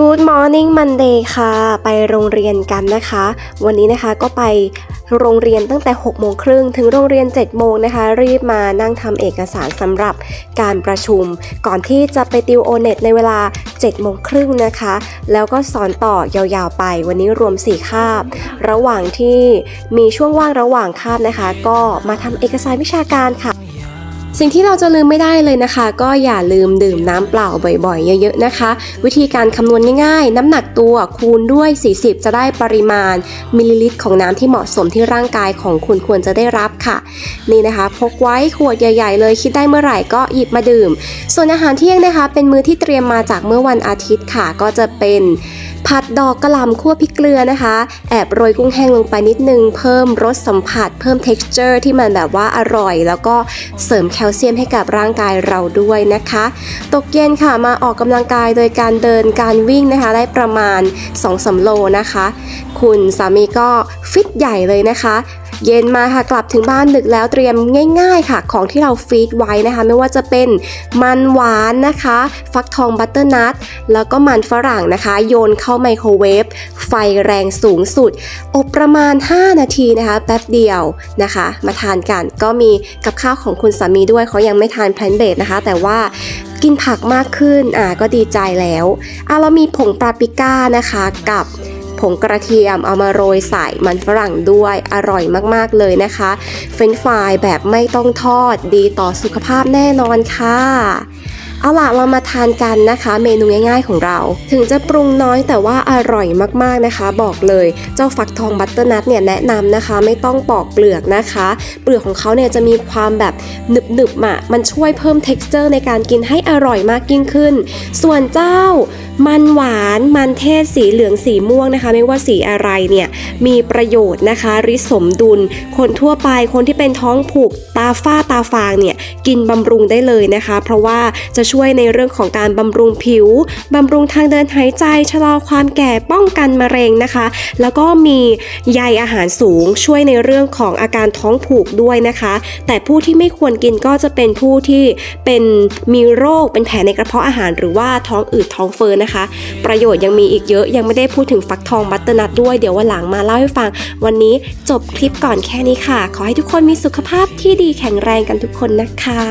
Good Morning Monday ค่ะ ไปโรงเรียนกันนะคะ วันนี้นะคะก็ไปโรงเรียนตั้งแต่6โมงครึ่งถึงโรงเรียน7โมงนะคะ รีบมานั่งทำเอกสารสำหรับการประชุม ก่อนที่จะไปติวโอเน็ตในเวลา7โมงครึ่งนะคะ แล้วก็สอนต่อยาวๆไป วันนี้รวม 4 คาบ ระหว่างที่มีช่วงว่างระหว่างคาบนะคะ ก็มาทำเอกสารวิชาการค่ะ สิ่งที่เราจะลืมไม่ได้เลยนะคะ ก็อย่าลืมดื่มน้ำเปล่าบ่อยๆ เยอะๆนะคะ วิธีการคำนวณง่ายๆ น้ำหนักตัวคูณด้วย 40 จะได้ปริมาณ มิลลิลิตรของน้ำที่เหมาะสมที่ร่างกายของคุณควรจะได้รับค่ะ นี่นะคะ พกไว้ขวดใหญ่ๆ เลยคิดได้เมื่อไหร่ก็หยิบมาดื่ม ส่วนอาหารเที่ยงนะคะ เป็นมื้อที่เตรียมมาจากเมื่อวันอาทิตย์ค่ะ ก็จะเป็นผัดดอกกระหล่ำคั่วพริกเกลือนะคะ แอบโรยกุ้งแห้งลงไปนิดนึง เพิ่มรสสัมผัส เพิ่ม texture ที่มันแบบว่าอร่อย แล้วก็เสริมแคลเซียมให้กับร่างกายเราด้วยนะคะ ตกเย็นค่ะมาออกกำลังกายโดยการเดินการวิ่งนะคะได้ประมาณ2สโลนะคะ คุณสามีก็ฟิตใหญ่เลยนะคะ เย็นมาค่ะกลับถึงบ้านดึกแล้วเตรียมง่าย ๆ ค่ะ ของที่เราฟีดไว้นะคะ ไม่ว่าจะเป็นมันหวานนะคะ ฟักทองบัตเตอร์นัทแล้วก็มันฝรั่งนะคะ โยนเข้าไมโครเวฟไฟแรงสูงสุด อบประมาณ 5 นาทีนะคะ แป๊บเดียวนะคะ มาทานกันก็มีกับข้าวของคุณสามีด้วยเขายังไม่ทานแพลนเบสนะคะ แต่ว่ากินผักมากขึ้นอ่าก็ดีใจแล้วอะเรามีผงปาปริก้านะคะกับ ผงกระเทียมเอามาโรยใส่มันฝรั่งด้วยอร่อยมากๆเลยนะคะ เฟรนช์ฟรายแบบไม่ต้องทอดดีต่อสุขภาพแน่นอนค่ะเอาล่ะเรามาทานกันนะคะ เมนูง่ายๆของเรา ถึงจะปรุงน้อยแต่ว่าอร่อยมากๆนะคะ บอกเลยเจ้าฟักทองบัตเตอร์นัทเนี่ยแนะนำนะคะ ไม่ต้องปอกเปลือกนะคะ เปลือกของเขาเนี่ยจะมีความแบบหนึบๆอะมันช่วยเพิ่ม t e x t อร์ในการกินให้อร่อยมากยิ่งขึ้น ส่วนเจ้า มันหวานมันเทศสีเหลืองสีม่วงนะคะ ไม่ว่าสีอะไรเนี่ยมีประโยชน์นะคะ ริสมดุล คนทั่วไปคนที่เป็นท้องผูกตาฝ้าตาฟางเนี่ยกินบำรุงได้เลยนะคะ เพราะว่าจะช่วยในเรื่องของการบำรุงผิวบำรุงทางเดินหายใจชะลอความแก่ป้องกันมะเร็งนะคะ แล้วก็มีใยอาหารสูงช่วยในเรื่องของอาการท้องผูกด้วยนะคะ แต่ผู้ที่ไม่ควรกินก็จะเป็นผู้ที่เป็นมีโรคเป็นแผลในกระเพาะอาหารหรือว่าท้องอืดท้องเฟ้อนะคะ ประโยชน์ยังมีอีกเยอะยังไม่ได้พูดถึงฟักทองบัตเตอร์นัทด้วยเดี๋ยววันหลังมาเล่าให้ฟัง วันนี้จบคลิปก่อนแค่นี้ค่ะ ขอให้ทุกคนมีสุขภาพที่ดีแข็งแรงกันทุกคนนะคะ